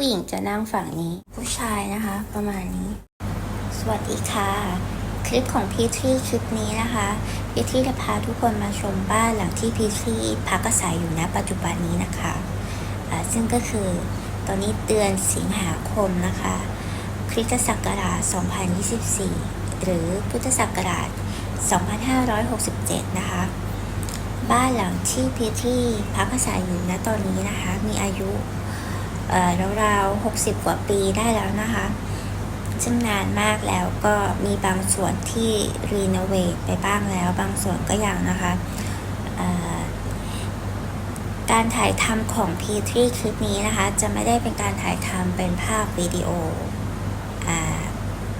ผู้หญิงจะนั่งฝั่งนี้ ผู้ชายนะคะ ประมาณนี้ สวัสดีค่ะ คลิปของพีทรีคลิปนี้นะคะพีทรีจะพาทุกคนมาชมบ้านหลังที่พีทรีพักอาศัยอยู่ณปัจจุบันนี้นะคะอ่าซึ่งก็คือตอนนี้เดือนสิงหาคมนะคะ คริสตศักราช 2024 หรือพุทธศักราช 2567 นะคะ บ้านหลังที่พีที่พักอาศัยอยู่ณตอนนี้นะคะ มีอายุ ราวๆ60 กว่าปีได้แล้วนะคะซึ่งนานมากแล้วก็มีบางส่วนที่รีโนเวทไปบ้างแล้ว บางส่วนก็ยังนะคะการถ่ายทำของพีที่คลิปนี้นะคะ จะไม่ได้เป็นการถ่ายทำเป็นภาพวิดีโอ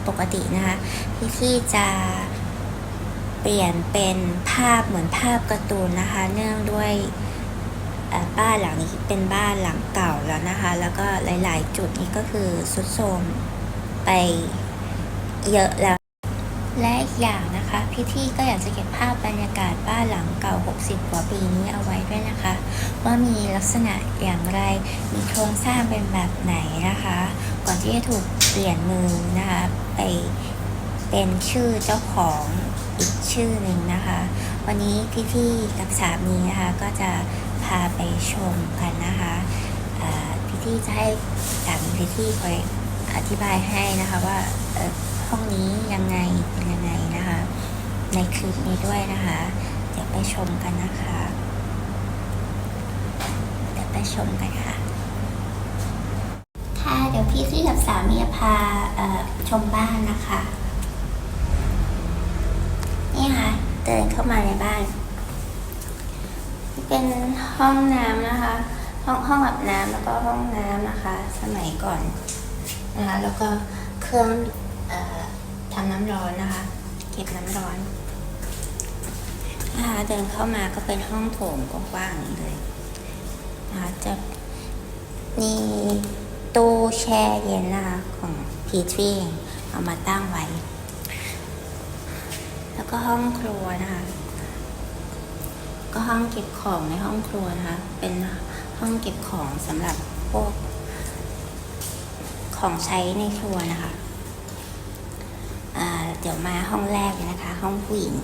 ปกตินะคะพี่ที่จะเปลี่ยนเป็นภาพเหมือนภาพการ์ตูนนะคะ เนื่องด้วย บ้านหลังนี้เป็นบ้านหลังเก่าแล้วนะคะ แล้วก็หลาย ๆ จุดนี้ก็คือสุดโทมไปเยอะแล้ว และอีกอย่างนะคะพี่ที่ก็อยากจะเก็บภาพบรรยากาศบ้านหลังเก่า 60 กว่าปีนี้เอาไว้ด้วยนะคะ ว่ามีลักษณะอย่างไรมีโครงสร้างเป็นแบบไหนนะคะ ก่อนที่จะถูกเปลี่ยนมือนะคะไปเป็นชื่อเจ้าของอีกชื่อหนึ่งนะคะ วันนี้พี่ๆกับสามีนะคะก็จะ พาไปชมกันนะคะอ่าพี่จะให้สามีพี่คอยอธิบายให้นะคะว่าห้องนี้ยังไงเป็นยังไงนะคะ ในคลิปนี้ด้วยนะคะ เดี๋ยวไปชมกันนะคะ เดี๋ยวไปชมกันค่ะค่ะเดี๋ยวพี่ซี่กับสามีพาชมบ้านนะคะ นี่ค่ะเดินเข้ามาในบ้าน เป็นห้องน้ำนะคะ ห้องห้องอาบน้ำแล้วก็ห้องน้ำนะคะ สมัยก่อนนะคะ แล้วก็เครื่องออทำน้ำร้อนนะคะ เก็บน้ำร้อนนะคะเดินเข้ามาก็เป็นห้องโถงกว้างๆอย่างนี้เลยนะคะจะมีตู้แช่เย็นนะคะของพีทรีเอามาตั้งไว้ แล้วก็ห้องครัวนะคะ ก็ห้องเก็บของในห้องครัวนะคะ เป็นห้องเก็บของสำหรับพวก ของใช้ในครัวนะคะเดี๋ยวมาห้องแรกเลยนะคะ ห้องผู้หญิง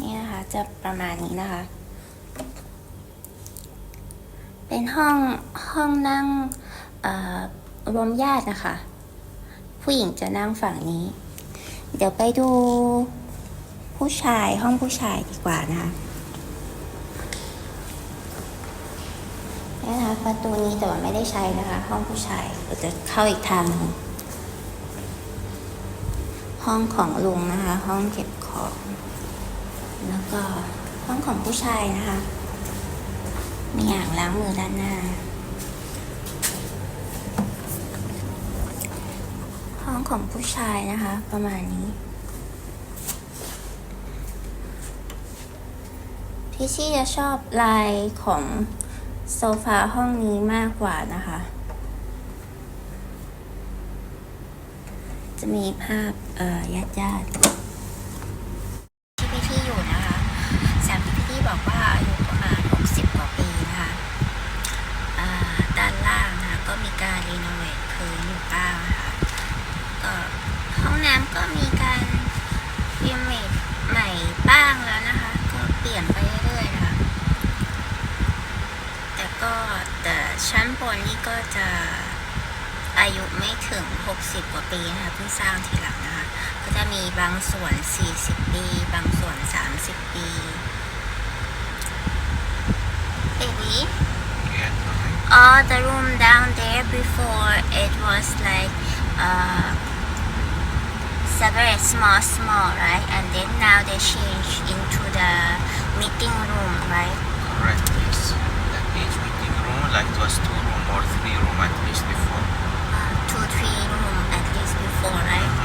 นี่นะคะจะประมาณนี้นะคะ เป็นห้องห้องนั่งรวมญาตินะคะ ผู้หญิงจะนั่งฝั่งนี้ เดี๋ยวไปดูผู้ชายห้องผู้ชายดีกว่านะคะนี่นะคะประตูนี้แต่ว่าไม่ได้ใช้นะคะ ห้องผู้ชายเราจะเข้าอีกทางหนึ่งห้องของลุงนะคะ ห้องเก็บของ แล้วก็ห้องของผู้ชายนะคะ มีอ่างล้างมือด้านหน้า องของผู้ชายนะคะ ประมาณนี้ พี่ชี่จะชอบลายของโซฟาห้องนี้มากกว่านะคะ จะมีภาพเอ่อญาติญาติๆที่พี่ที่อยู่นะคะ สามีพี่ที่บอกว่าอายุประมาณ 60 กว่าปีนะคะอ่าด้านล่างนะคะก็มีการรีโนเวทพื้นอยู่บ้างนะคะ ก็ห้องน้ำ ก็มีการรีโนเวทใหม่บ้างแล้วนะคะ ก็เปลี่ยนไปเรื่อยๆนะคะแต่ก็แต่ชั้นบนนี่ก็จะอายุไม่ถึง 60 กว่าปีนะคะเพิ่งสร้างทีหลังนะคะ ก็จะมีบางส่วน 40 ปี บางส่วน 30 ปี Baby all the room down there before it was like uh separate small small right and then now they change into the meeting room right Correct, yes. The each meeting room, like it was two room or three room at least before. uh, two three room at least before right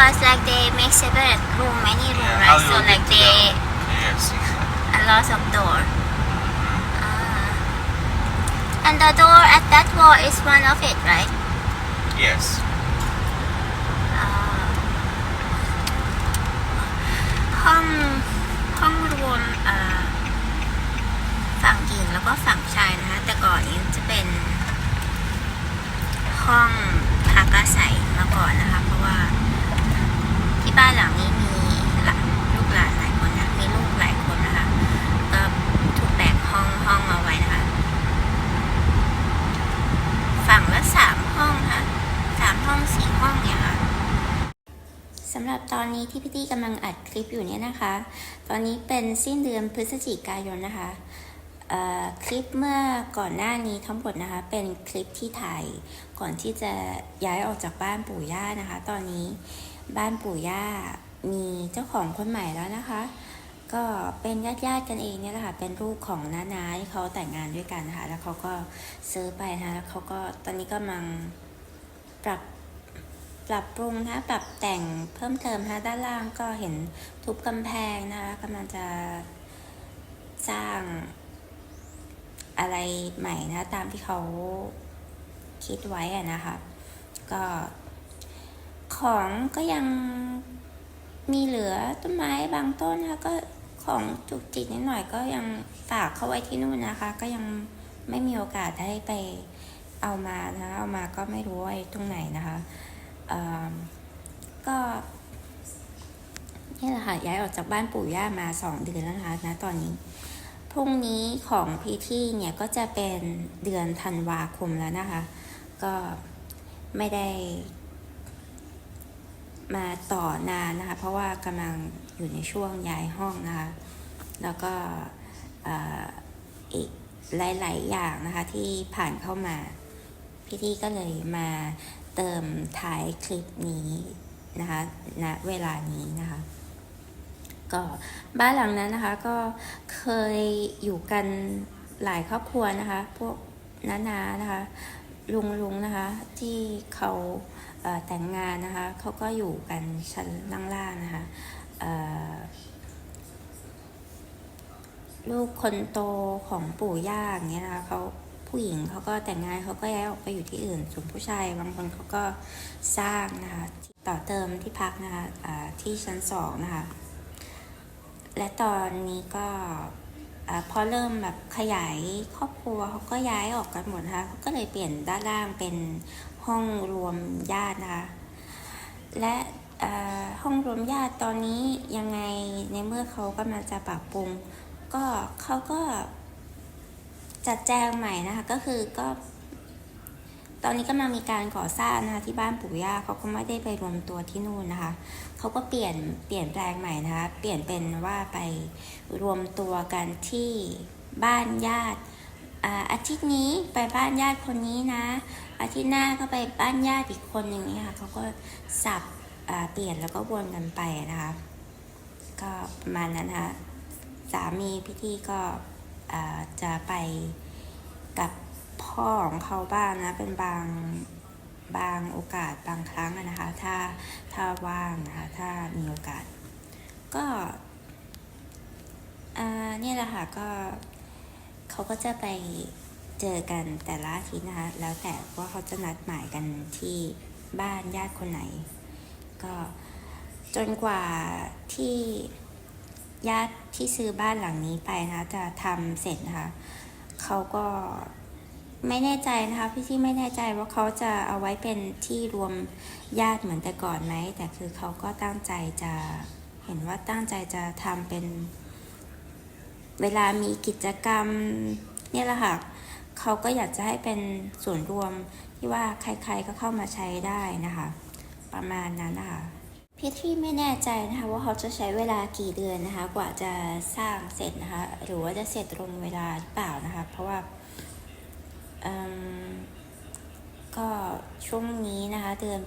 because like they make separate room many room yeah, how right you so get like to they the, yes, because of door Ah. and the door at that wall is one of it right Yes. อ่าห้องห้องรวมอ่าฝั่งหญิงแล้วก็ฝั่งชายนะคะ แต่ก่อนนี้จะเป็นห้องพักอาศัยมาก่อนนะคะ เพราะว่าที่บ้านหลังนี้มีหลานลูกหลานหลายคนนะมีลูกหลายคนนะคะ ก็ถูกแบ่งห้องห้องเอาไว้นะคะ ฝั่งละสามห้องค่ะ สามห้องสี่ห้องเนี่ยค่ะสำหรับตอนนี้ ที่พี่ตี้กำลังอัดคลิปอยู่เนี่ยนะคะ ตอนนี้เป็นสิ้นเดือนพฤศจิกายนนะคะคลิปเมื่อก่อนหน้านี้ทั้งหมดนะคะ เป็นคลิปที่ถ่ายก่อนที่จะย้ายออกจากบ้านปู่ย่านะคะ ตอนนี้บ้านปู่ย่ามีเจ้าของคนใหม่แล้วนะคะ ก็เป็นญาติญาติๆกันเองเนี่ยแหละค่ะเป็นลูกของน้านาที่เขาแต่งงานด้วยกันนะคะแล้วเขาก็ซื้อไปนะคะแล้วเขาก็ตอนนี้กำลังปรับ ปรับปรุงนะปรับแต่งเพิ่มเติมนะด้านล่างก็เห็นทุบกำแพงนะคะกำลังจะสร้างอะไรใหม่นะตามที่เขาคิดไว้อะนะคะ ก็ของก็ยังมีเหลือต้นไม้บางต้นนะคะก็ของจุกจิกนิดหน่อยก็ยังฝากเขาไว้ที่นู่นนะคะ ก็ยังไม่มีโอกาสได้ไปเอามานะคะเอามาก็ไม่รู้ว่าไอ้ตรงไหนนะคะ ก็นี่แหละค่ะย้ายออกจากบ้านปู่ย่ามาสองเดือนแล้วนะคะณตอนนี้พรุ่งนี้ของพีที่เนี่ยก็จะเป็นเดือนธันวาคมแล้วนะคะ ก็ไม่ได้มาต่อนานนะคะ เพราะว่ากำลังอยู่ในช่วงย้ายห้องนะคะ แล้วก็อีกหลาย ๆ อย่างนะคะที่ผ่านเข้ามา พี่ที่ก็เลยมา เติมท้ายคลิปนี้นะคะณเวลานี้นะคะก็บ้านหลังนั้นนะคะก็เคยอยู่กันหลายครอบครัวนะคะ พวกน้าๆนะคะ ลุงลุงๆนะคะที่เขาเแต่งงานนะคะเขาก็อยู่กันชั้นล่างๆนะคะลูกคนโตของปู่ย่าอย่างเงี้ยนะคะเขา ผู้หญิงเขาก็แต่งงานเขาก็ย้ายออกไปอยู่ที่อื่น ส่วนผู้ชายบางคนเขาก็สร้างนะคะต่อเติมที่พักนะคะอ่าที่ชั้นสองนะคะและตอนนี้ก็อพอเริ่มแบบขยายครอบครัวเขาก็ย้ายออกกันหมดนะคะเขาก็เลยเปลี่ยนด้านล่างเป็นห้องรวมญาตินะคะและห้องรวมญาติตอนนี้ยังไงในเมื่อเขากำลังจะปรับปรุง ก็เขาก็ จัดแจงใหม่นะคะก็คือก็ ตอนนี้กำลังมีการก่อสร้างนะคะที่บ้านปู่ย่าเขาก็ไม่ได้ไปรวมตัวที่นู่นนะคะเขาก็เปลี่ยนเปลี่ยนแปลงใหม่นะคะเปลี่ยนเป็นว่าไปรวมตัวกันที่บ้านญาติอาทิตย์นี้ไปบ้านญาติคนนี้นะ อาทิตย์หน้าก็ไปบ้านญาติอีกคนหนึ่งนี่ค่ะเขาก็สับเปลี่ยนแล้วก็วนกันไปนะคะ ก็ประมาณนั้นนะคะสามีพิธีก็ จะไปกับพ่อของเขาบ้างนะเป็นบางบางโอกาสบางครั้งนะคะ ถ้าถ้าว่างนะคะถ้ามีโอกาส ก็เนี่ยแหละค่ะก็เขาก็จะไปเจอกันแต่ละอาทิตย์นะคะ แล้วแต่ว่าเขาจะนัดหมายกันที่บ้านญาติคนไหน ก็จนกว่าที่ญาติ ที่ซื้อบ้านหลังนี้ไปนะคะจะทำเสร็จนะคะเขาก็ไม่แน่ใจนะคะพี่ที่ไม่แน่ใจว่าเขาจะเอาไว้เป็นที่รวมญาติเหมือนแต่ก่อนไหมแต่คือเขาก็ตั้งใจจะเห็นว่าตั้งใจจะทำเป็น เวลามีกิจกรรมเนี่ยแหละค่ะเขาก็อยากจะให้เป็นส่วนรวมที่ว่าใครๆก็เข้ามาใช้ได้นะคะ ประมาณนั้นนะคะ พี่ที่ไม่แน่ใจนะคะว่าเขาจะใช้เวลากี่เดือนนะคะ กว่าจะสร้างเสร็จนะคะ หรือว่าจะเสร็จตรงเวลาหรือเปล่านะคะ เพราะว่าก็ช่วงนี้นะคะ เดือน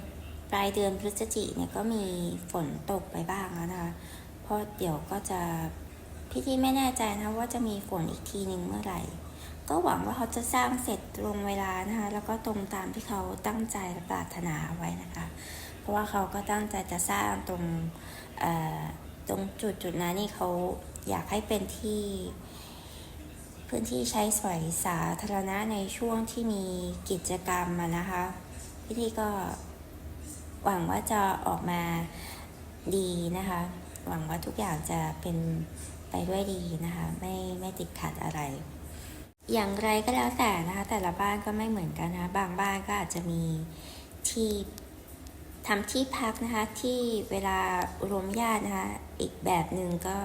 ปลายเดือนพฤศจิเนี่ยก็มีฝนตกไปบ้างแล้วนะคะ เพราะเดี๋ยวก็จะพี่ที่ไม่แน่ใจนะคะว่าจะมีฝนอีกทีหนึ่งเมื่อไหร่ ก็หวังว่าเขาจะสร้างเสร็จตรงเวลานะคะ แล้วก็ตรงตามที่เขาตั้งใจและปรารถนาไว้นะคะ เพราะว่าเขาก็ตั้งใจจะสร้างตรงตรงจุดจุดนั้นนี่เขาอยากให้เป็นที่ พื้นที่ใช้สอยสาธารณะในช่วงที่มีกิจกรรมนะคะพิธีก็หวังว่าจะออกมาดีนะคะ หวังว่าทุกอย่างจะเป็นไปด้วยดีนะคะ ไม่ไม่ติดขัดอะไร อย่างไรก็แล้วแต่นะคะ แต่ละบ้านก็ไม่เหมือนกันนะะบางบ้านก็อาจจะมีที่ ทำที่พักนะคะที่เวลารวมญาตินะคะอีกแบบหนึ่งก็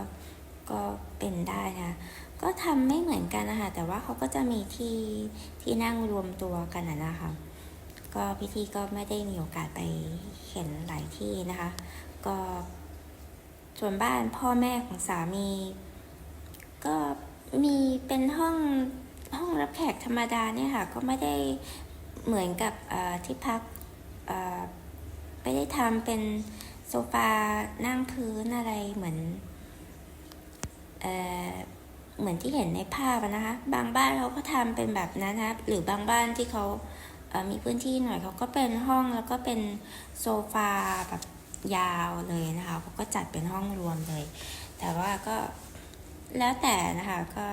ก็เป็นได้นะคะก็ทำไม่เหมือนกันนะคะแต่ว่าเขาก็จะมีที่ที่นั่งรวมตัวกันนะคะก็พิธีก็ไม่ได้มีโอกาสไปเห็นหลายที่นะคะ ก็ส่วนบ้านพ่อแม่ของสามี ก็มีเป็นห้องห้องรับแขกธรรมดาเนี่ยค่ะ ก็ไม่ได้เหมือนกับที่พักอ ไม่ได้ทำเป็นโซฟานั่งพื้นอะไรเหมือนเอ่อเหมือนที่เห็นในภาพนะคะ บางบ้านเขาก็ทำเป็นแบบนั้นนะหรือบางบ้านที่เขาเอ่อมีพื้นที่หน่อยเขาก็เป็นห้องแล้วก็เป็นโซฟาแบบยาวเลยนะคะเขาก็จัดเป็นห้องรวมเลย แต่ว่าก็แล้วแต่นะคะก็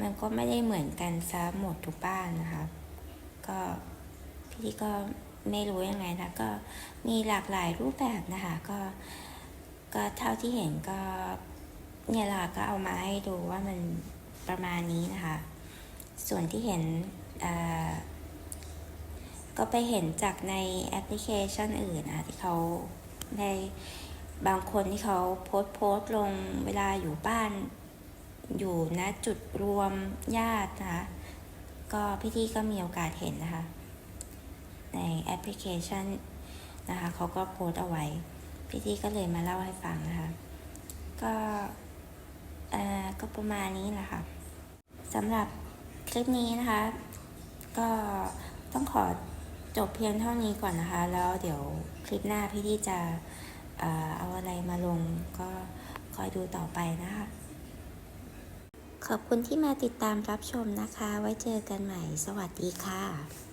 มันก็ไม่ได้เหมือนกันซะหมดทุกบ้านนะคะ ก็พี่ก็ ไม่รู้ยังไงนะก็มีหลากหลายรูปแบบนะคะก็ก็เท่าที่เห็นก็เนี่ยแหละก็เอามาให้ดูว่ามันประมาณนี้นะคะ ส่วนที่เห็นก็ไปเห็นจากในแอปพลิเคชันอื่นนะคะที่เขาได้บางคนที่เขาโพสต์โพสต์ลงเวลาอยู่บ้านอยู่ณจุดรวมญาตินะคะก็พี่ที่ก็มีโอกาสเห็นนะคะ ในแอปพลิเคชันนะคะเขาก็โพสต์เอาไว้ พี่ที่ก็เลยมาเล่าให้ฟังนะคะ ก็เอ่อก็ประมาณนี้แหละค่ะสำหรับคลิปนี้นะคะ ก็ต้องขอจบเพียงเท่านี้ก่อนนะคะ แล้วเดี๋ยวคลิปหน้าพี่ที่จะเอาอะไรมาลงก็คอยดูต่อไปนะคะ ขอบคุณที่มาติดตามรับชมนะคะ ไว้เจอกันใหม่ สวัสดีค่ะ